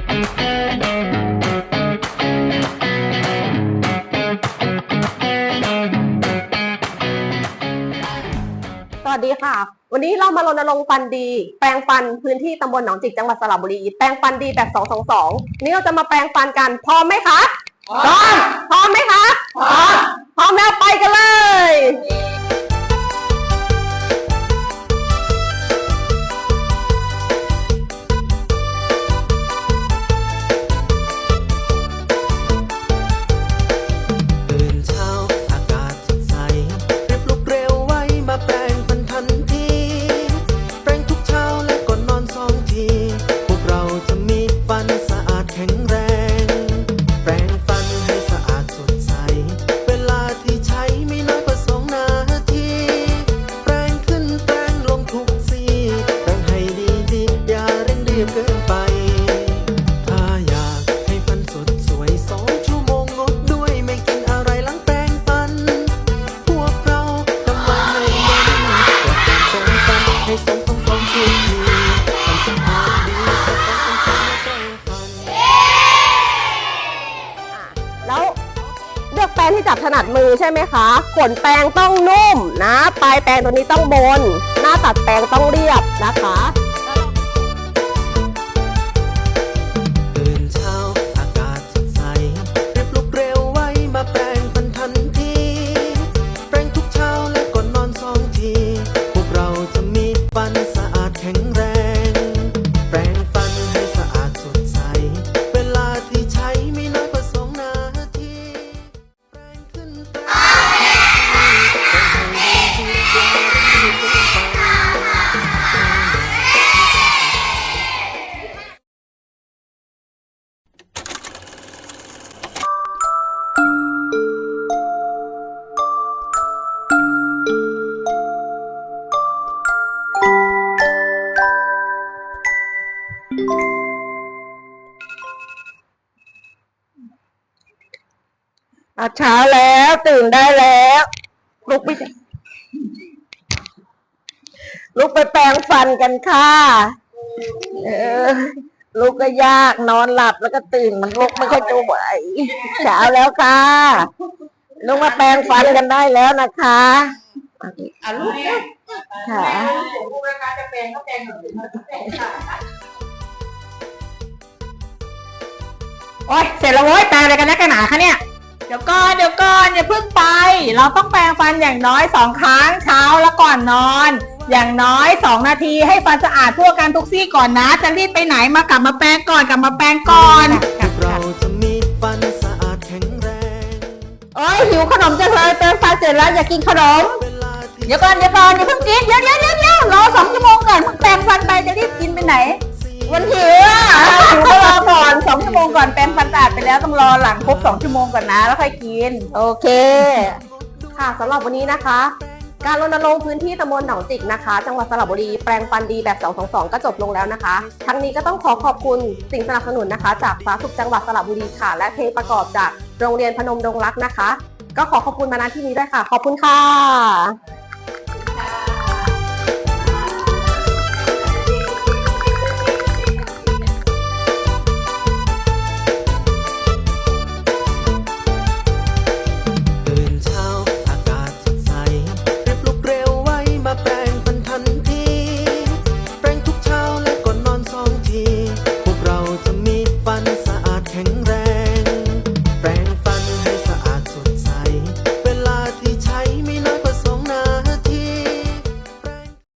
สวัสดีค่ะ วันนี้เรามารณรงค์ฟันดี แปรงฟันพื้นที่ตำบลหนองจิกจังหวัดสระบุรี แปรงฟันดีแบบ 222 นี่เราจะมาแปรงฟันกัน พร้อมไหมคะ พร้อม พร้อมไหมคะ พร้อม พร้อมแล้วไปกันเลย งที่จับถนัดมือใช่ไหมคะขนแปรงต้องนุ่มนะ ปลายแปรงตัวนี้ต้องบน หน้าตัดแปรงต้องเรียบนะคะตื่นสดใสรีบลุกเร็วไว้มาแปรงฟัน อาเช้าแล้วตื่นได้แล้วลุกไปลุกไปแปรงฟันกันค่ะ เออลุกก็ยากนอนหลับแล้วก็ตื่นมันลุกไม่ค่อยจะไหวเช้าแล้วค่ะลุกมาแปรงฟันกันได้แล้วนะคะอะลูกค่ะ โอ๊ยเสร็จแล้วโว้ยแปรงอะไรกันนักกันหนาคะเนี่ย เดี๋ยวก่อนเดี๋ยวก่อนอย่าเพิ่งไป เราต้องแปรงฟันอย่างน้อยสองครั้งเช้าแล้วก่อนนอน อย่างน้อยสองนาทีให้ฟันสะอาดทั่วกันทุกซี่ก่อนนะ จะรีบไปไหนมากลับมาแปรงก่อนกลับมาแปรงก่อนพวกเราจะมีฟันสะอาดแข็งแรง โอ๊ยหิวขนมจังเลยแปรงฟันเสร็จแล้วอย่ากินขนม เวลาที่เดี๋ยวก่อนเดี๋ยวก่อนอย่าเพิ่งกินเดี๋ยวเดี๋ยวเดี๋ยวเดี๋ยวรอสองชั่วโมงก่อนเพิ่งแปรงฟันไปจะรีบกินไปไหนมันหิวอะหิว ต้องรอหลังครบสองชั่วโมงก่อนนะ แล้วค่อยกิน โอเค ค่ะสำหรับวันนี้นะคะ การรณรงค์พื้นที่ตำบลหนองจิกนะคะ จังหวัดสระบุรีแปลงฟันดีแบบ 222 ก็จบลงแล้วนะคะ ทั้งนี้ก็ต้องขอขอบคุณสิ่งสนับสนุนนะคะ จากสาธาสุขจังหวัดสระบุรีค่ะ และเพลงประกอบจากโรงเรียนพนมดงรักนะคะ ก็ขอขอบคุณมาณที่นี้ด้วยค่ะ ขอบคุณค่ะ